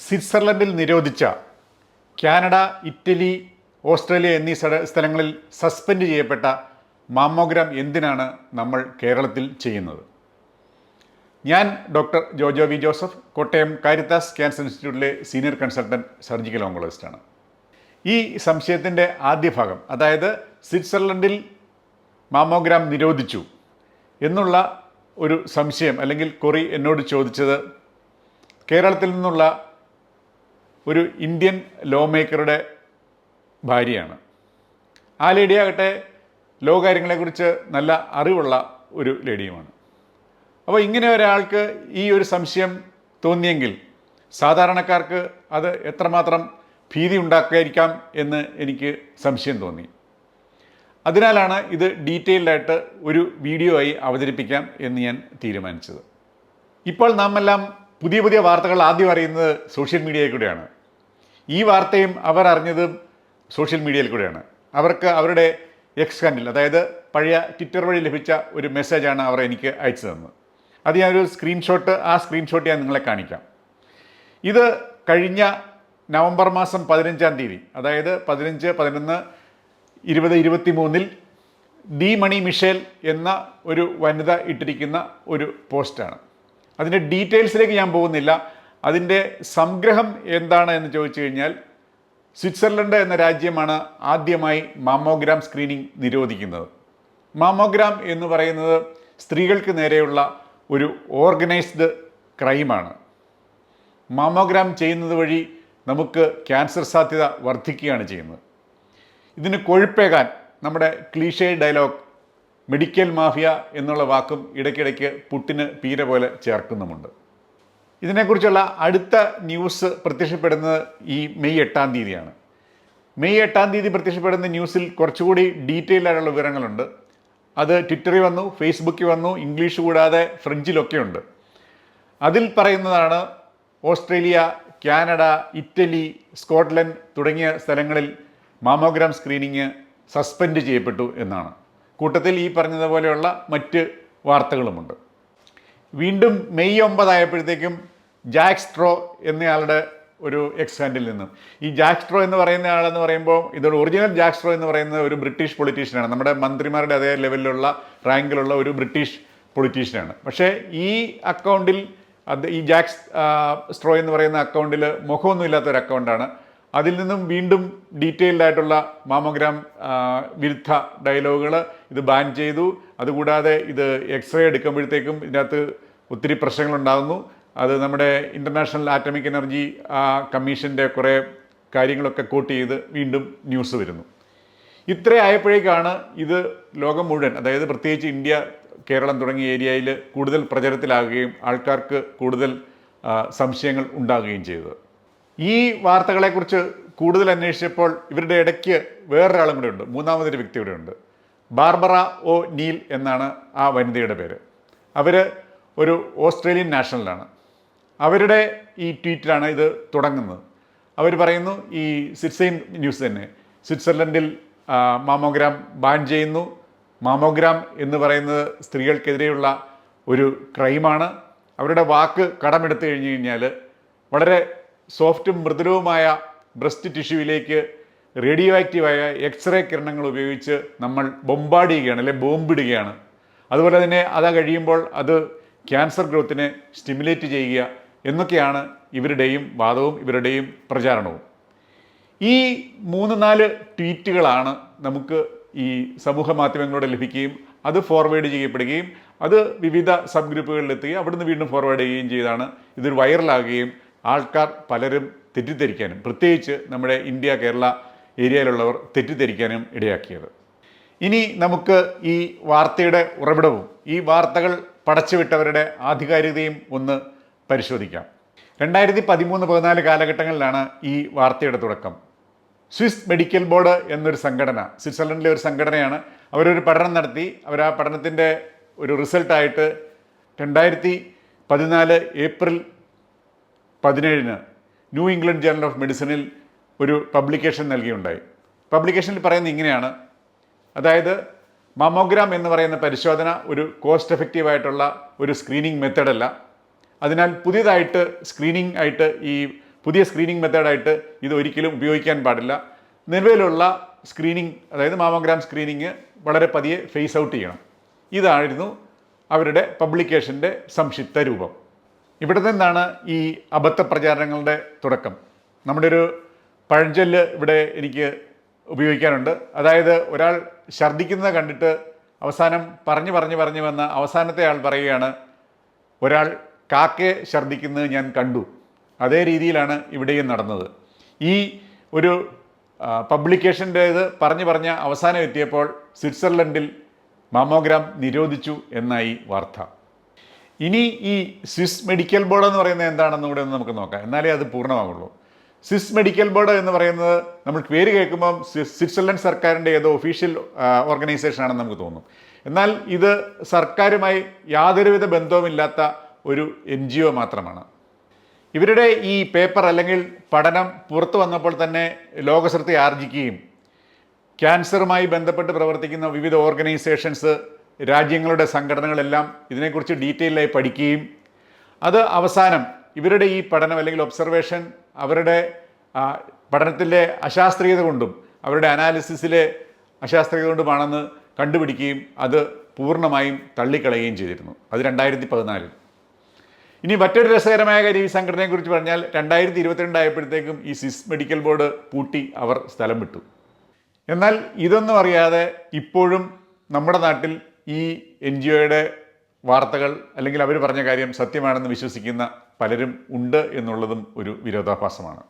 സ്വിറ്റ്സർലൻഡിൽ നിരോധിച്ച Canada Italy Australia എന്നീ സ്ഥലങ്ങളിൽ സസ്പെൻഡ് ചെയ്യപ്പെട്ട മാമോഗ്രാം എന്തിനാണ് നമ്മൾ കേരളത്തിൽ ചെയ്യുന്നത്? ഞാൻ doctor Jojo V Joseph Kottayam Caritas cancer ഇൻസ്റ്റിറ്റ്യൂട്ടിലെ സീനിയർ കൺസൾട്ടന്റ് സർജിക്കൽ ഓങ്കോളജിസ്റ്റാണ് ഈ സംശയത്തിന്റെ ആദ്യ ഭാഗം അതായത് സ്വിറ്റ്സർലൻഡിൽ മാമോഗ്രാം നിരോധിച്ചു എന്നുള്ള ഒരു സംശയം അല്ലെങ്കിൽ കൊറി എന്നോട് ചോദിച്ചത് കേരളത്തിൽ നിന്നുള്ള ഒരു ഇന്ത്യൻ ലോ മേക്കറുടെ ഭാര്യയാണ്. ആ ലേഡിയാകട്ടെ ലോ കാര്യങ്ങളെക്കുറിച്ച് നല്ല അറിവുള്ള ഒരു ലേഡിയുമാണ് അപ്പോൾ ഇങ്ങനെ ഒരാൾക്ക് ഈ ഒരു സംശയം തോന്നിയെങ്കിൽ സാധാരണക്കാർക്ക് അത് എത്രമാത്രം ഭീതി ഉണ്ടാക്കായിരിക്കാം എന്ന് എനിക്ക് സംശയം തോന്നി. അതിനാലാണ് ഇത് ഡീറ്റെയിൽഡായിട്ട് ഒരു വീഡിയോ ആയി അവതരിപ്പിക്കാം എന്ന് ഞാൻ തീരുമാനിച്ചത്. ഇപ്പോൾ നാം എല്ലാം പുതിയ പുതിയ വാർത്തകൾ ആദ്യം അറിയുന്നത് സോഷ്യൽ മീഡിയയിൽ കൂടെയാണ്. ഈ വാർത്തയും അവർ അറിഞ്ഞതും സോഷ്യൽ മീഡിയയിൽ കൂടെയാണ്. അവർക്ക് അവരുടെ എക്സ് ഹാൻഡിൽ അതായത് പഴയ ട്വിറ്റർ വഴി ലഭിച്ച ഒരു മെസ്സേജാണ് അവർ എനിക്ക് അയച്ചു തന്നത്. അത് ഞാനൊരു സ്ക്രീൻഷോട്ട് ആ സ്ക്രീൻഷോട്ട് ഞാൻ നിങ്ങളെ കാണിക്കാം. ഇത് കഴിഞ്ഞ നവംബർ മാസം പതിനഞ്ചാം തീയതി അതായത് പതിനഞ്ച് പതിനൊന്ന് ഇരുപത് ഇരുപത്തി മൂന്നിൽ ഡി മണി മിഷേൽ എന്ന ഒരു വനിത ഇട്ടിരിക്കുന്ന ഒരു പോസ്റ്റാണ്. അതിന്റെ ഡീറ്റെയിൽസിലേക്ക് ഞാൻ പോകുന്നില്ല. അതിന്റെ സംഗ്രഹം എന്താണ് എന്ന് ചോദിച്ചു കഴിഞ്ഞാൽ സ്വിറ്റ്സർലൻഡ് എന്ന രാജ്യമാണ് ആദ്യമായി മാമോഗ്രാം സ്ക്രീനിങ് നിരോധിക്കുന്നത്. മാമോഗ്രാം എന്ന് പറയുന്നത് സ്ത്രീകൾക്ക് നേരെയുള്ള ഒരു ഓർഗനൈസ്ഡ് ക്രൈമാണ്. മാമോഗ്രാം ചെയ്യുന്നത് വഴി നമുക്ക് ക്യാൻസർ സാധ്യത വർദ്ധിക്കുകയാണ് ചെയ്യുന്നത്. ഇതിന് കൊഴുപ്പേകാൻ നമ്മുടെ ക്ലീഷേ ഡയലോഗ് മെഡിക്കൽ മാഫിയ എന്നുള്ള വാക്കും ഇടയ്ക്കിടയ്ക്ക് പുട്ടിന് പീര പോലെ ചേർക്കുന്നുമുണ്ട്. ഇതിനെക്കുറിച്ചുള്ള അടുത്ത ന്യൂസ് പ്രത്യക്ഷപ്പെടുന്നത് ഈ മെയ് എട്ടാം തീയതിയാണ്. മെയ് എട്ടാം തീയതി പ്രത്യക്ഷപ്പെടുന്ന ന്യൂസിൽ കുറച്ചുകൂടി ഡീറ്റെയിൽ ആയിട്ടുള്ള വിവരങ്ങളുണ്ട്. അത് ട്വിറ്ററിൽ വന്നു ഫേസ്ബുക്കിൽ വന്നു ഇംഗ്ലീഷ് കൂടാതെ ഫ്രഞ്ചിലൊക്കെ ഉണ്ട്. അതിൽ പറയുന്നതാണ് ഓസ്ട്രേലിയ കാനഡ ഇറ്റലി സ്കോട്ട്ലൻഡ് തുടങ്ങിയ സ്ഥലങ്ങളിൽ മാമോഗ്രാം സ്ക്രീനിങ് സസ്പെൻഡ് ചെയ്യപ്പെട്ടു എന്നാണ്. കൂട്ടത്തിൽ ഈ പറഞ്ഞതുപോലെയുള്ള മറ്റ് വാർത്തകളുമുണ്ട്. വീണ്ടും മെയ് ഒമ്പതായപ്പോഴത്തേക്കും ജാക്ക് സ്ട്രോ എന്നയാളുടെ ഒരു എക്സ് ഹാൻഡിൽ നിന്നും. ഈ ജാക്ക് സ്ട്രോ എന്ന് പറയുന്ന ആളെന്ന് പറയുമ്പോൾ ഇതൊരു ഒറിജിനൽ ജാക്ക് സ്ട്രോ എന്ന് പറയുന്ന ഒരു ബ്രിട്ടീഷ് പൊളിറ്റീഷ്യനാണ് നമ്മുടെ മന്ത്രിമാരുടെ അതേ ലെവലിലുള്ള റാങ്കിലുള്ള ഒരു ബ്രിട്ടീഷ് പൊളിറ്റീഷ്യനാണ് പക്ഷേ ഈ അക്കൗണ്ടിൽ അത് ഈ ജാക്ക് സ്ട്രോ എന്ന് പറയുന്ന അക്കൗണ്ടിൽ മുഖമൊന്നുമില്ലാത്ത ഒരു അക്കൗണ്ടാണ് അതിൽ നിന്നും വീണ്ടും ഡീറ്റെയിൽഡ് ആയിട്ടുള്ള മാമോഗ്രാം വിരുദ്ധ ഡയലോഗുകൾ ഇത് ബാൻ ചെയ്തു. അതുകൂടാതെ ഇത് എക്സ്റേ എടുക്കുമ്പോഴത്തേക്കും ഇതിനകത്ത് ഒത്തിരി പ്രശ്നങ്ങളുണ്ടാകുന്നു. അത് നമ്മുടെ ഇന്റർനാഷണൽ ആറ്റമിക് എനർജി കമ്മീഷന്റെ കുറേ കാര്യങ്ങളൊക്കെ കോട്ട് ചെയ്ത് വീണ്ടും ന്യൂസ് വരുന്നു. ഇത്ര ആയപ്പോഴേക്കാണ് ഇത് ലോകം മുഴുവൻ അതായത് പ്രത്യേകിച്ച് ഇന്ത്യ കേരളം തുടങ്ങിയ ഏരിയയിൽ കൂടുതൽ പ്രചരത്തിലാകുകയും ആൾക്കാർക്ക് കൂടുതൽ സംശയങ്ങൾ ഉണ്ടാകുകയും ചെയ്തത്. ഈ വാർത്തകളെക്കുറിച്ച് കൂടുതൽ അന്വേഷിച്ചപ്പോൾ ഇവരുടെ ഇടയ്ക്ക് വേറൊരാളും കൂടെ ഉണ്ട്. മൂന്നാമതൊരു വ്യക്തി ഉണ്ട്. ബാർബറ ഒ നീൽ എന്നാണ് ആ വനിതയുടെ പേര്. അവർ ഒരു ഓസ്ട്രേലിയൻ നാഷണലാണ്. അവരുടെ ഈ ട്വീറ്റിലാണ് ഇത് തുടങ്ങുന്നത്. അവർ പറയുന്നു ഈ സിറ്റ്സൈൻ ന്യൂസ് തന്നെ സ്വിറ്റ്സർലൻഡിൽ മാമോഗ്രാം ബാൻ ചെയ്യുന്നു. മാമോഗ്രാം എന്ന് പറയുന്നത് സ്ത്രീകൾക്കെതിരെയുള്ള ഒരു ക്രൈമാണ്. അവരുടെ വാക്ക് കടമെടുത്തു കഴിഞ്ഞു കഴിഞ്ഞാൽ വളരെ സോഫ്റ്റും മൃദുലവുമായ ബ്രസ്റ്റ് ടിഷ്യൂവിലേക്ക് റേഡിയോ ആക്റ്റീവായ എക്സ്റേ കിരണങ്ങൾ ഉപയോഗിച്ച് നമ്മൾ ബൊമ്പാട് ചെയ്യുകയാണ് അല്ലെ ബോംബിടുകയാണ്. അതുപോലെ തന്നെ അത് കഴിയുമ്പോൾ അത് ക്യാൻസർ ഗ്രോത്തിനെ സ്റ്റിമുലേറ്റ് ചെയ്യുക എന്നൊക്കെയാണ് ഇവരുടെയും വാദവും ഇവരുടെയും പ്രചാരണവും. ഈ മൂന്ന് നാല് ട്വീറ്റുകളാണ് നമുക്ക് ഈ സമൂഹ മാധ്യമങ്ങളിലൂടെ ലഭിക്കുകയും അത് ഫോർവേഡ് ചെയ്യപ്പെടുകയും അത് വിവിധ സബ് ഗ്രൂപ്പുകളിലെത്തുകയും അവിടുന്ന് വീണ്ടും ഫോർവേഡ് ചെയ്യുകയും ചെയ്താണ്. ഇതൊരു വൈറലാകുകയും ആൾക്കാർ പലരും തെറ്റിദ്ധരിക്കാനും പ്രത്യേകിച്ച് നമ്മുടെ ഇന്ത്യ കേരള ഏരിയയിലുള്ളവർ തെറ്റിദ്ധരിക്കാനും ഇടയാക്കിയത്. ഇനി നമുക്ക് ഈ വാർത്തയുടെ ഉറവിടവും ഈ വാർത്തകൾ പടച്ചുവിട്ടവരുടെ ആധികാരികതയും ഒന്ന് പരിശോധിക്കാം. രണ്ടായിരത്തി പതിമൂന്ന് പതിനാല് കാലഘട്ടങ്ങളിലാണ് ഈ വാർത്തയുടെ തുടക്കം. സ്വിസ് മെഡിക്കൽ ബോർഡ് എന്നൊരു സംഘടന സ്വിറ്റ്സർലൻഡിലെ ഒരു സംഘടനയാണ് അവരൊരു പഠനം നടത്തി. അവർ ആ പഠനത്തിന്റെ ഒരു റിസൾട്ടായിട്ട് രണ്ടായിരത്തി പതിനാല് ഏപ്രിൽ പതിനേഴിന് ന്യൂ ഇംഗ്ലണ്ട് ജേണൽ ഓഫ് മെഡിസിനിൽ ഒരു പബ്ലിക്കേഷൻ നൽകിയുണ്ടായി. പബ്ലിക്കേഷനിൽ പറയുന്നത് ഇങ്ങനെയാണ്. അതായത് മമോഗ്രാം എന്ന് പറയുന്ന പരിശോധന ഒരു കോസ്റ്റ് എഫക്റ്റീവായിട്ടുള്ള ഒരു സ്ക്രീനിങ് മെത്തേഡല്ല അതിനാൽ പുതിയതായിട്ട് സ്ക്രീനിങ് ആയിട്ട് ഈ പുതിയ സ്ക്രീനിങ് മെത്തേഡായിട്ട് ഇത് ഒരിക്കലും ഉപയോഗിക്കാൻ പാടില്ല. നിലവിലുള്ള സ്ക്രീനിങ് അതായത് മാമോഗ്രാം സ്ക്രീനിങ് വളരെ പതിയെ ഫേസ് ഔട്ട് ചെയ്യണം. ഇതായിരുന്നു അവരുടെ പബ്ലിക്കേഷന്റെ സംക്ഷിപ്ത രൂപം. ഇവിടെ നിന്നാണ് ഈ അബദ്ധ പ്രചാരണങ്ങളുടെ തുടക്കം. നമ്മുടെ ഒരു പഴഞ്ചൊല്ല് ഇവിടെ എനിക്ക് ഉപയോഗിക്കാനുണ്ട്. അതായത് ഒരാൾ ഛർദ്ദിക്കുന്നത് കണ്ടിട്ട് അവസാനം പറഞ്ഞു പറഞ്ഞു പറഞ്ഞു വന്ന അവസാനത്തെ ആൾ പറയുകയാണ് ഒരാൾ കാക്കെ ഛർദ്ദിക്കുന്നത് ഞാൻ കണ്ടു. അതേ രീതിയിലാണ് ഇവിടെയും നടന്നത്. ഈ ഒരു പബ്ലിക്കേഷന്റേത് പറഞ്ഞു പറഞ്ഞ അവസാനം എത്തിയപ്പോൾ സ്വിറ്റ്സർലൻഡിൽ മാമോഗ്രാം നിരോധിച്ചു എന്നായി വാർത്ത. ഇനി ഈ സ്വിസ് മെഡിക്കൽ ബോർഡ് എന്ന് പറയുന്നത് എന്താണെന്ന് കൂടെ ഒന്ന് നമുക്ക് നോക്കാം. എന്നാലേ അത് പൂർണമാകുള്ളൂ സ്വിസ് മെഡിക്കൽ ബോർഡ് എന്ന് പറയുന്നത് നമ്മൾ പേര് കേൾക്കുമ്പം സ്വിറ്റ്സർലൻഡ് സർക്കാരിന്റെ ഏതോ ഒഫീഷ്യൽ ഓർഗനൈസേഷൻ ആണെന്ന് നമുക്ക് തോന്നും. എന്നാൽ ഇത് സർക്കാരുമായി യാതൊരുവിധ ബന്ധവുമില്ലാത്ത ഒരു എൻ ജി ഒ മാത്രമാണ്. ഇവരുടെ ഈ പേപ്പർ അല്ലെങ്കിൽ പഠനം പുറത്തു വന്നപ്പോൾ തന്നെ ലോകശ്രദ്ധ ആർജിക്കുകയും ക്യാൻസറുമായി ബന്ധപ്പെട്ട് പ്രവർത്തിക്കുന്ന വിവിധ ഓർഗനൈസേഷൻസ് രാജ്യങ്ങളുടെ സംഘടനകളെല്ലാം ഇതിനെക്കുറിച്ച് ഡീറ്റെയിലായി പഠിക്കുകയും അത് അവസാനം ഇവരുടെ ഈ പഠനം അല്ലെങ്കിൽ ഒബ്സർവേഷൻ അവരുടെ പഠനത്തിലെ അശാസ്ത്രീയത കൊണ്ടും അവരുടെ അനാലിസിസിലെ അശാസ്ത്രീയത കൊണ്ടുമാണെന്ന് കണ്ടുപിടിക്കുകയും അത് പൂർണമായും തള്ളിക്കളയുകയും ചെയ്തിരുന്നു. അത് രണ്ടായിരത്തി പതിനാലിൽ ഇനി മറ്റൊരു രസകരമായ കാര്യം ഈ സംഘടനയെക്കുറിച്ച് പറഞ്ഞാൽ രണ്ടായിരത്തി ഇരുപത്തിരണ്ടായപ്പോഴത്തേക്കും ഈ സിസ് മെഡിക്കൽ ബോർഡ് പൂട്ടി അവർ സ്ഥലം വിട്ടു. എന്നാൽ ഇതൊന്നും അറിയാതെ ഇപ്പോഴും നമ്മുടെ നാട്ടിൽ ഈ എൻ ജി ഒയുടെ വാർത്തകൾ അല്ലെങ്കിൽ അവർ പറഞ്ഞ കാര്യം സത്യമാണെന്ന് വിശ്വസിക്കുന്ന പലരും ഉണ്ട് എന്നുള്ളതും ഒരു വിരോധാഭാസമാണ്.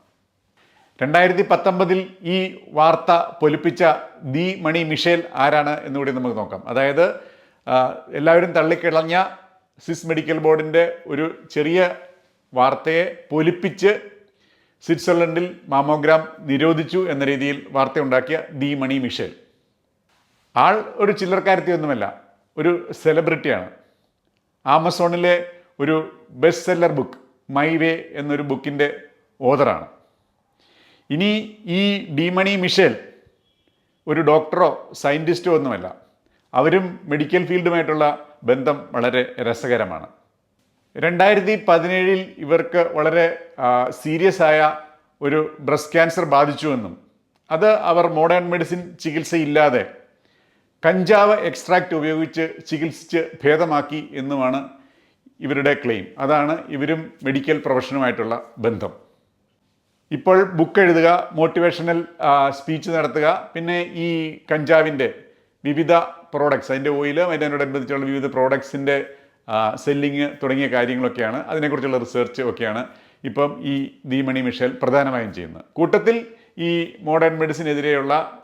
രണ്ടായിരത്തി പത്തൊമ്പതിൽ ഈ വാർത്ത പൊലിപ്പിച്ച ദി മണി മിഷേൽ ആരാണ് എന്നുകൂടി നമുക്ക് നോക്കാം. അതായത് എല്ലാവരും തള്ളിക്കിളഞ്ഞ സിസ് മെഡിക്കൽ ബോർഡിന്റെ ഒരു ചെറിയ വാർത്തയെ പൊലിപ്പിച്ച് സ്വിറ്റ്സർലൻഡിൽ മാമോഗ്രാം നിരോധിച്ചു എന്ന രീതിയിൽ വാർത്തയുണ്ടാക്കിയ ദി മണി മിഷേൽ. ആൾ ഒരു ചില്ലറക്കാരത്തിയൊന്നുമല്ല ഒരു സെലിബ്രിറ്റിയാണ്. ആമസോണിലെ ഒരു best seller book my way എന്നൊരു ബുക്കിന്റെ ഓതറാണ് ഇനി ഈ ഡിമണി മിഷേൽ ഒരു ഡോക്ടറോ സയന്റിസ്റ്റോ ഒന്നുമല്ല. അവരും മെഡിക്കൽ ഫീൽഡുമായിട്ടുള്ള ബന്ധം വളരെ രസകരമാണ്. രണ്ടായിരത്തി പതിനേഴിൽ ഇവർക്ക് വളരെ സീരിയസ് ആയ ഒരു ബ്രസ്റ്റ് ക്യാൻസർ ബാധിച്ചുവെന്നും അത് അവർ മോഡേൺ മെഡിസിൻ ചികിത്സയില്ലാതെ കഞ്ചാവ് എക്സ്ട്രാക്റ്റ് ഉപയോഗിച്ച് ചികിത്സിച്ച് ഭേദമാക്കി എന്നുമാണ് ഇവരുടെ ക്ലെയിം. അതാണ് ഇവരും മെഡിക്കൽ പ്രൊഫഷനുമായിട്ടുള്ള ബന്ധം. ഇപ്പോൾ ബുക്ക് എഴുതുക മോട്ടിവേഷണൽ സ്പീച്ച് നടത്തുക പിന്നെ ഈ കഞ്ചാവിന്റെ വിവിധ പ്രോഡക്ട്സ് അതിന്റെ ഓയിൽ അതിനോടനുബന്ധിച്ചുള്ള വിവിധ പ്രോഡക്ട്സിന്റെ സെല്ലിങ് തുടങ്ങിയ കാര്യങ്ങളൊക്കെയാണ്. അതിനെക്കുറിച്ചുള്ള റിസർച്ച് ഒക്കെയാണ് ഇപ്പം ഈ ദീമണി മിഷേൽ പ്രധാനമായും ചെയ്യുന്നത്. കൂട്ടത്തിൽ ഈ മോഡേൺ മെഡിസിനെതിരെയുള്ള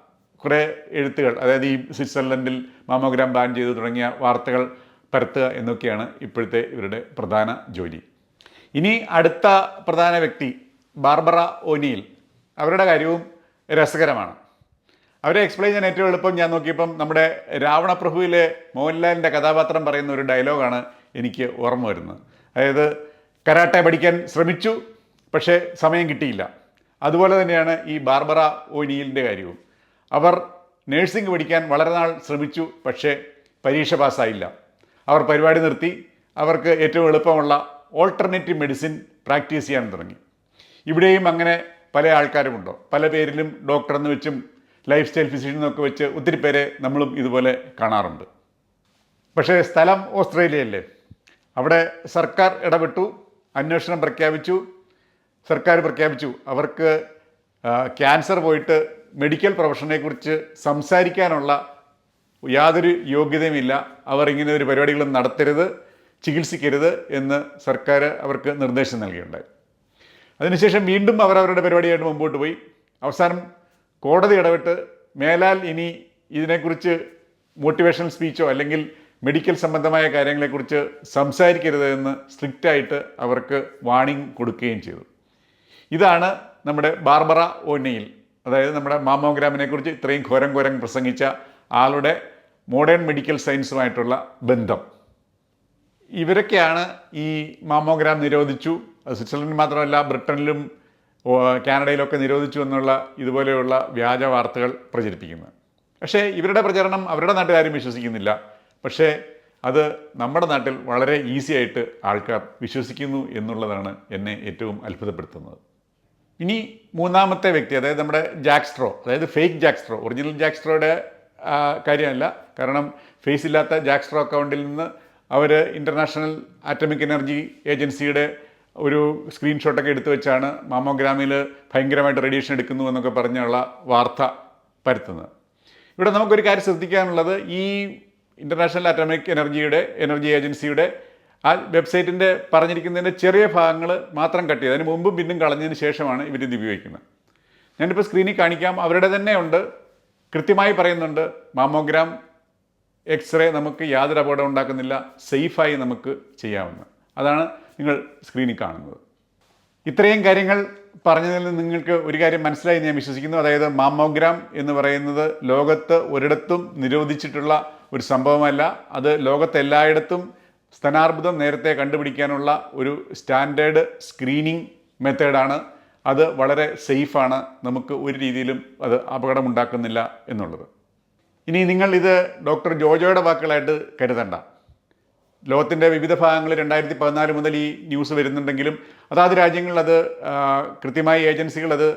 കുറേ എഴുത്തുകൾ അതായത് ഈ സ്വിറ്റ്സർലൻഡിൽ മാമോഗ്രാം ബാൻ ചെയ്തു തുടങ്ങിയ വാർത്തകൾ പരത്തുക എന്നൊക്കെയാണ് ഇപ്പോഴത്തെ ഇവരുടെ പ്രധാന ജോലി. ഇനി അടുത്ത പ്രധാന വ്യക്തി ബാർബറ ഒനിയിൽ. അവരുടെ കാര്യവും രസകരമാണ്. അവരെ എക്സ്പ്ലെയിൻ ചെയ്യാൻ ഏറ്റവും എളുപ്പം ഞാൻ നോക്കിയപ്പം നമ്മുടെ രാവണപ്രഭുവിലെ മോഹൻലാലിന്റെ കഥാപാത്രം പറയുന്ന ഒരു ഡയലോഗാണ് എനിക്ക് ഓർമ്മ വരുന്നത്. അതായത് കരാട്ടെ പഠിക്കാൻ ശ്രമിച്ചു പക്ഷേ സമയം കിട്ടിയില്ല. അതുപോലെ തന്നെയാണ് ഈ ബാർബറ ഒനിയിലിന്റെ കാര്യവും. അവർ നേഴ്സിംഗ് പഠിക്കാൻ വളരെ നാൾ ശ്രമിച്ചു പക്ഷേ പരീക്ഷ പാസ്സായില്ല. അവർ പരിപാടി നിർത്തി. അവർക്ക് ഏറ്റവും എളുപ്പമുള്ള ഓൾട്ടർനേറ്റീവ് മെഡിസിൻ പ്രാക്ടീസ് ചെയ്യാൻ തുടങ്ങി. ഇവിടെയും അങ്ങനെ പല ആൾക്കാരുമുണ്ടോ. പല പേരിലും ഡോക്ടർ എന്ന് വെച്ചും ലൈഫ് സ്റ്റൈൽ ഫിസിഷ്യൻ എന്നൊക്കെ വെച്ച് ഒത്തിരി പേരെ നമ്മളും ഇതുപോലെ കാണാറുണ്ട്. പക്ഷേ സ്ഥലം ഓസ്ട്രേലിയയല്ലേ? അവിടെ സർക്കാർ ഇടപെട്ടു അന്വേഷണം പ്രഖ്യാപിച്ചു. സർക്കാർ പ്രഖ്യാപിച്ചു. അവർക്ക് ക്യാൻസർ പോയിട്ട് മെഡിക്കൽ പ്രൊഫഷനെക്കുറിച്ച് സംസാരിക്കാനുള്ള യാതൊരു യോഗ്യതയുമില്ല. അവർ ഇങ്ങനെ ഒരു പരിപാടികളും നടത്തരുത് ചികിത്സിക്കരുത് എന്ന് സർക്കാർ അവർക്ക് നിർദ്ദേശം നൽകിയിട്ടുണ്ടായി അതിനുശേഷം വീണ്ടും അവർ അവരുടെ പരിപാടിയായിട്ട് മുമ്പോട്ട് പോയി. അവസാനം കോടതി ഇടപെട്ട് മേലാൽ ഇനി ഇതിനെക്കുറിച്ച് മോട്ടിവേഷണൽ സ്പീച്ചോ അല്ലെങ്കിൽ മെഡിക്കൽ സംബന്ധമായ കാര്യങ്ങളെക്കുറിച്ച് സംസാരിക്കരുത് എന്ന് സ്ട്രിക്റ്റായിട്ട് അവർക്ക് വാണിംഗ് കൊടുക്കുകയും ചെയ്തു. ഇതാണ് നമ്മുടെ ബാർബറ ഓനെയിൽ അതായത് നമ്മുടെ മാമോഗ്രാമിനെ കുറിച്ച് ഇത്രയും ഘോരം ഘോരം പ്രസംഗിച്ച ആളുടെ മോഡേൺ മെഡിക്കൽ സയൻസുമായിട്ടുള്ള ബന്ധം. ഇവരൊക്കെയാണ് ഈ മാമോഗ്രാം നിരോധിച്ചു. സ്വിറ്റ്സർലൻഡ് മാത്രമല്ല ബ്രിട്ടനിലും കാനഡയിലൊക്കെ നിരോധിച്ചു എന്നുള്ള ഇതുപോലെയുള്ള വ്യാജ വാർത്തകൾ പ്രചരിപ്പിക്കുന്നത്. പക്ഷേ ഇവരുടെ പ്രചരണം അവരുടെ നാട്ടുകാരും വിശ്വസിക്കുന്നില്ല. പക്ഷേ അത് നമ്മുടെ നാട്ടിൽ വളരെ ഈസി ആയിട്ട് ആൾക്കാർ വിശ്വസിക്കുന്നു എന്നുള്ളതാണ് എന്നെ ഏറ്റവും അത്ഭുതപ്പെടുത്തുന്നത്. ഇനി മൂന്നാമത്തെ വ്യക്തി അതായത് നമ്മുടെ ജാക്സ്ട്രോ അതായത് ഫേക്ക് ജാക്സ്ട്രോ ഒറിജിനൽ ജാക്സ്ട്രോയുടെ കാര്യമല്ല. കാരണം ഫേസ് ഇല്ലാത്ത ജാക്സ്ട്രോ അക്കൗണ്ടിൽ നിന്ന് അവർ ഇന്റർനാഷണൽ ആറ്റമിക് എനർജി ഏജൻസിയുടെ ഒരു സ്ക്രീൻഷോട്ടൊക്കെ എടുത്തു വെച്ചാണ് മാമോഗ്രാമിൽ ഭയങ്കരമായിട്ട് റേഡിയേഷൻ എടുക്കുന്നു എന്നൊക്കെ പറഞ്ഞുള്ള വാർത്ത പരത്തുന്നത്. ഇവിടെ നമുക്കൊരു കാര്യം ശ്രദ്ധിക്കാനുള്ളത് ഈ ഇന്റർനാഷണൽ ആറ്റമിക് എനർജിയുടെ എനർജി ഏജൻസിയുടെ ആ വെബ്സൈറ്റിന്റെ പറഞ്ഞിരിക്കുന്നതിന്റെ ചെറിയ ഭാഗങ്ങൾ മാത്രം കട്ട് ചെയ്ത്. അതിന് മുമ്പും പിന്നും കളഞ്ഞതിന് ശേഷമാണ് ഇവർ ഇവരിത് ഉപയോഗിക്കുന്നത്. ഞാനിപ്പോൾ സ്ക്രീനിൽ കാണിക്കാം. അവരുടെ തന്നെ ഉണ്ട്. കൃത്യമായി പറയുന്നുണ്ട് മാമോഗ്രാം എക്സ്റേ നമുക്ക് യാതൊരു അപകടം ഉണ്ടാക്കുന്നില്ല. സേഫായി നമുക്ക് ചെയ്യാവുന്ന അതാണ് നിങ്ങൾ സ്ക്രീനിൽ കാണുന്നത്. ഇത്രയും കാര്യങ്ങൾ പറഞ്ഞതിൽ നിന്ന് നിങ്ങൾക്ക് ഒരു കാര്യം മനസ്സിലായി ഞാൻ വിശ്വസിക്കുന്നു. അതായത് മാമോഗ്രാം എന്ന് പറയുന്നത് ലോകത്ത് ഒരിടത്തും നിരോധിച്ചിട്ടുള്ള ഒരു സംഭവമല്ല. അത് ലോകത്ത് എല്ലായിടത്തും സ്തനാർബുദം നേരത്തെ കണ്ടുപിടിക്കാനുള്ള ഒരു സ്റ്റാൻഡേർഡ് സ്ക്രീനിങ് മെത്തേഡാണ്. അത് വളരെ സേഫാണ്. നമുക്ക് ഒരു രീതിയിലും അത് അപകടമുണ്ടാക്കുന്നില്ല എന്നുള്ളത്. ഇനി നിങ്ങൾ ഇത് ഡോക്ടർ ജോജോയുടെ വാക്കുകളായിട്ട് കരുതണ്ട. ലോകത്തിന്റെ വിവിധ ഭാഗങ്ങളിൽ രണ്ടായിരത്തി പതിനാല് മുതൽ ഈ ന്യൂസ് വരുന്നുണ്ടെങ്കിലും അതാത് രാജ്യങ്ങളിൽ അത് കൃത്യമായി ഏജൻസികൾ അത്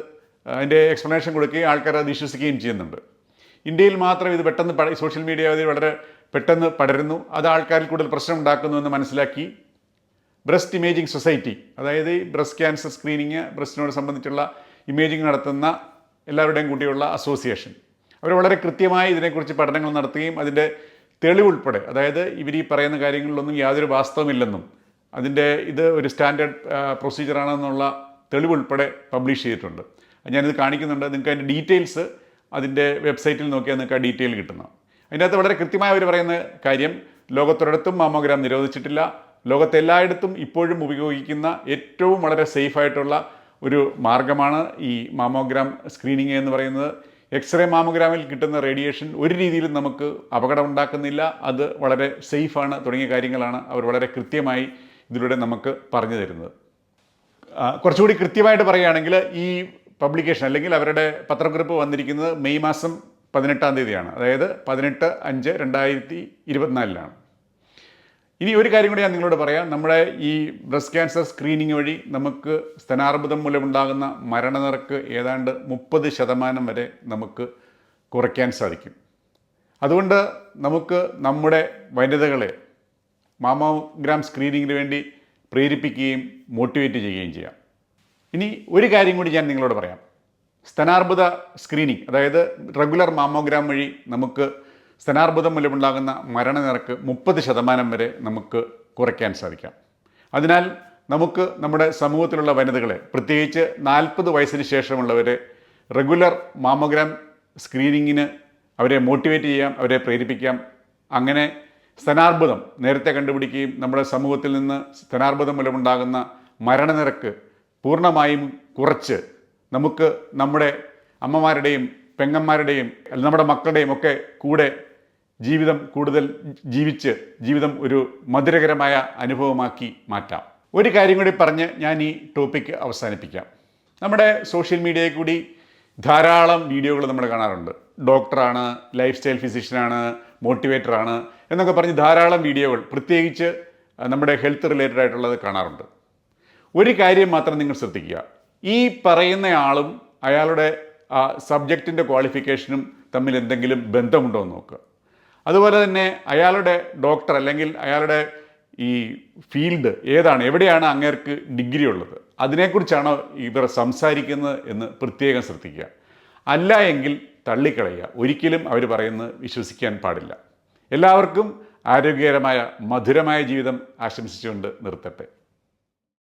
അതിന്റെ എക്സ്പ്ലനേഷൻ കൊടുക്കുകയും ആൾക്കാർ അത് വിശ്വസിക്കുകയും ചെയ്യുന്നുണ്ട്. ഇന്ത്യയിൽ മാത്രം ഇത് പെട്ടെന്ന് സോഷ്യൽ മീഡിയ വഴി വളരെ പെട്ടെന്ന് പടരുന്നു. അത് ആൾക്കാരിൽ കൂടുതൽ പ്രശ്നം ഉണ്ടാക്കുന്നു എന്ന് മനസ്സിലാക്കി ബ്രസ്റ്റ് ഇമേജിംഗ് സൊസൈറ്റി അതായത് ഈ ബ്രസ്റ്റ് ക്യാൻസർ സ്ക്രീനിങ് ബ്രസ്റ്റിനോട് സംബന്ധിച്ചുള്ള ഇമേജിംഗ് നടത്തുന്ന എല്ലാവരുടെയും കൂടിയുള്ള അസോസിയേഷൻ. അവർ വളരെ കൃത്യമായി ഇതിനെക്കുറിച്ച് പഠനങ്ങൾ നടത്തുകയും അതിന്റെ തെളിവുൾപ്പെടെ അതായത് ഇവർ ഈ പറയുന്ന കാര്യങ്ങളിലൊന്നും യാതൊരു വാസ്തവമില്ലെന്നും അതിന്റെ ഇത് ഒരു സ്റ്റാൻഡേർഡ് പ്രൊസീജിയറാണെന്നുള്ള തെളിവുൾപ്പെടെ പബ്ലിഷ് ചെയ്തിട്ടുണ്ട്. ഞാനിത് കാണിക്കുന്നുണ്ട്. നിങ്ങൾക്ക് അതിന്റെ ഡീറ്റെയിൽസ് അതിന്റെ വെബ്സൈറ്റിൽ നോക്കിയാൽ നിങ്ങൾക്ക് ആ ഡീറ്റെയിൽ കിട്ടുന്നത് അകത്ത് വളരെ കൃത്യമായി അവർ പറയുന്ന കാര്യം ലോകത്തൊരിടത്തും മാമോഗ്രാം നിരോധിച്ചിട്ടില്ല. ലോകത്തെല്ലായിടത്തും ഇപ്പോഴും ഉപയോഗിക്കുന്ന ഏറ്റവും വളരെ സേഫായിട്ടുള്ള ഒരു മാർഗമാണ് ഈ മാമോഗ്രാം സ്ക്രീനിങ് എന്ന് പറയുന്നത്. എക്സ്റേ മാമോഗ്രാമിൽ കിട്ടുന്ന റേഡിയേഷൻ ഒരു രീതിയിലും നമുക്ക് അപകടം ഉണ്ടാക്കുന്നില്ല അത് വളരെ സേഫാണ് തുടങ്ങിയ കാര്യങ്ങളാണ് അവർ വളരെ കൃത്യമായി ഇതിലൂടെ നമുക്ക് പറഞ്ഞു തരുന്നത്. കുറച്ചുകൂടി കൃത്യമായിട്ട് പറയുകയാണെങ്കിൽ ഈ പബ്ലിക്കേഷൻ അല്ലെങ്കിൽ അവരുടെ പത്രക്കുറിപ്പ് വന്നിരിക്കുന്നത് മെയ് മാസം പതിനെട്ടാം തീയതിയാണ്. അതായത് പതിനെട്ട് അഞ്ച് രണ്ടായിരത്തി ഇരുപത്തിനാലിലാണ്. ഇനി ഒരു കാര്യം കൂടി ഞാൻ നിങ്ങളോട് പറയാം. നമ്മുടെ ഈ ബ്രസ്റ്റ് ക്യാൻസർ സ്ക്രീനിങ് വഴി നമുക്ക് സ്തനാർബുദം മൂലമുണ്ടാകുന്ന മരണനിരക്ക് ഏതാണ്ട് മുപ്പത് ശതമാനം വരെ നമുക്ക് കുറയ്ക്കാൻ സാധിക്കും. അതുകൊണ്ട് നമുക്ക് നമ്മുടെ വനിതകളെ മാമോഗ്രാം സ്ക്രീനിങ്ങിന് വേണ്ടി പ്രേരിപ്പിക്കുകയും മോട്ടിവേറ്റ് ചെയ്യുകയും ചെയ്യാം. ഇനി ഒരു കാര്യം കൂടി ഞാൻ നിങ്ങളോട് പറയാം. സ്തനാർബുദ സ്ക്രീനിങ് അതായത് റെഗുലർ മാമോഗ്രാം വഴി നമുക്ക് സ്തനാർബുദം മൂലമുണ്ടാകുന്ന മരണനിരക്ക് മുപ്പത് ശതമാനം വരെ നമുക്ക് കുറയ്ക്കാൻ സാധിക്കാം. അതിനാൽ നമുക്ക് നമ്മുടെ സമൂഹത്തിലുള്ള വനിതകളെ പ്രത്യേകിച്ച് നാൽപ്പത് വയസ്സിന് ശേഷമുള്ളവരെ റെഗുലർ മാമോഗ്രാം സ്ക്രീനിങ്ങിന് അവരെ മോട്ടിവേറ്റ് ചെയ്യാം അവരെ പ്രേരിപ്പിക്കാം. അങ്ങനെ സ്തനാർബുദം നേരത്തെ കണ്ടുപിടിക്കുകയും നമ്മുടെ സമൂഹത്തിൽ നിന്ന് സ്തനാർബുദം മൂലമുണ്ടാകുന്ന മരണനിരക്ക് പൂർണമായും കുറച്ച് നമുക്ക് നമ്മുടെ അമ്മമാരുടെയും പെങ്ങന്മാരുടെയും നമ്മുടെ മക്കളുടെയും ഒക്കെ കൂടെ ജീവിതം കൂടുതൽ ജീവിച്ച് ജീവിതം ഒരു മധുരകരമായ അനുഭവമാക്കി മാറ്റാം. ഒരു കാര്യം കൂടി പറഞ്ഞ് ഞാൻ ഈ ടോപ്പിക്ക് അവസാനിപ്പിക്കാം. നമ്മുടെ സോഷ്യൽ മീഡിയയിൽ കൂടി ധാരാളം വീഡിയോകൾ നമ്മൾ കാണാറുണ്ട്. ഡോക്ടറാണ് ലൈഫ് സ്റ്റൈൽ ഫിസിഷ്യനാണ് മോട്ടിവേറ്ററാണ് എന്നൊക്കെ പറഞ്ഞ് ധാരാളം വീഡിയോകൾ പ്രത്യേകിച്ച് നമ്മുടെ ഹെൽത്ത് റിലേറ്റഡ് ആയിട്ടുള്ളത് കാണാറുണ്ട്. ഒരു കാര്യം മാത്രം നിങ്ങൾ ശ്രദ്ധിക്കുക. ഈ പറയുന്ന ആളും അയാളുടെ സബ്ജക്റ്റിന്റെ ക്വാളിഫിക്കേഷനും തമ്മിൽ എന്തെങ്കിലും ബന്ധമുണ്ടോ എന്ന് നോക്കുക അതുപോലെ തന്നെ അയാളുടെ ഡോക്ടർ അല്ലെങ്കിൽ അയാളുടെ ഈ ഫീൽഡ് ഏതാണ് എവിടെയാണ് അങ്ങേർക്ക് ഡിഗ്രി ഉള്ളത് അതിനെക്കുറിച്ചാണോ ഇവർ സംസാരിക്കുന്നത് എന്ന് പ്രത്യേകം ശ്രദ്ധിക്കുക. അല്ല എങ്കിൽ തള്ളിക്കളയുക. ഒരിക്കലും അവർ പറയുന്നത് വിശ്വസിക്കാൻ പാടില്ല. എല്ലാവർക്കും ആരോഗ്യകരമായ മധുരമായ ജീവിതം ആശംസിച്ചുകൊണ്ട് നിർത്തട്ടെ.